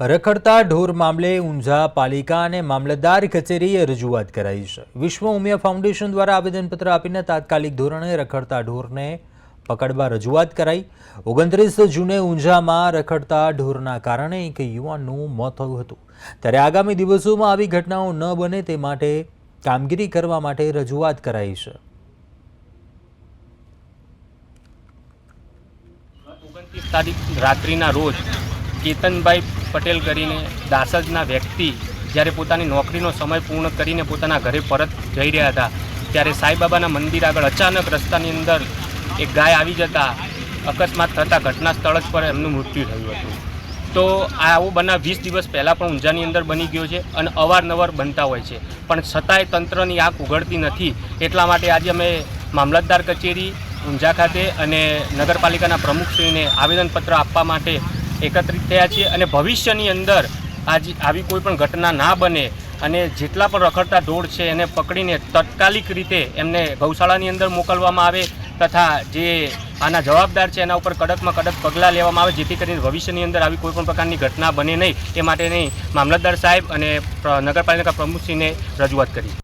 રખડતા ઢોર મામલે ઊંઝા પાલિકા અને મામલતદાર કચેરીએ રજૂઆત કરાઈ છે. વિશ્વ ઉમિયા ફાઉન્ડેશન દ્વારા આવેદનપત્ર આપીને તાત્કાલિક ધોરણે રખડતા ઢોરને પકડવા રજૂઆત કરાઈ. ઓગણત્રીસ જૂને ઊંઝામાં રખડતા ઢોરના કારણે એક યુવાનનું મોત થયું હતું. ત્યારે આગામી દિવસોમાં આવી ઘટનાઓ ન બને તે માટે કામગીરી કરવા માટે રજૂઆત કરાઈ છે. ઓગણત્રીસ તારીખ રાત્રિના રોજ કેતનભાઈ પટેલ કરીને દાસજના વ્યક્તિ જ્યારે પોતાની નોકરીનો સમય પૂર્ણ કરીને પોતાના ઘરે પરત જઈ રહ્યા હતા, ત્યારે સાંઈબાબાના મંદિર આગળ અચાનક રસ્તાની અંદર એક ગાય આવી જતા અકસ્માત થતાં ઘટના સ્થળ જ પર એમનું મૃત્યુ થયું હતું. તો આ આવો બનાવ વીસ દિવસ પહેલાં પણ ઊંઝાની અંદર બની ગયો છે અને અવારનવાર બનતા હોય છે. પણ છતાંય તંત્રની આંખ ઉઘડતી નથી. એટલા માટે આજે અમે મામલતદાર કચેરી, ઊંઝા ખાતે અને નગરપાલિકાના પ્રમુખશ્રીને આવેદનપત્ર આપવા માટે એકત્રિત થયા છીએ અને ભવિષ્યની અંદર આજ આવી કોઈ પણ ઘટના ના બને અને જેટલા પણ રખડતા ઢોર છે એને પકડીને તાત્કાલિક રીતે એમને ગૌશાળાની અંદર મોકલવામાં આવે તથા જે આના જવાબદાર છે એના ઉપર કડકમાં કડક પગલાં લેવામાં આવે જેથી કરીને ભવિષ્યની અંદર આવી કોઈપણ પ્રકારની ઘટના બને નહીં એ માટેની મામલતદાર સાહેબ અને નગરપાલિકા પ્રમુખશ્રીને રજૂઆત કરી.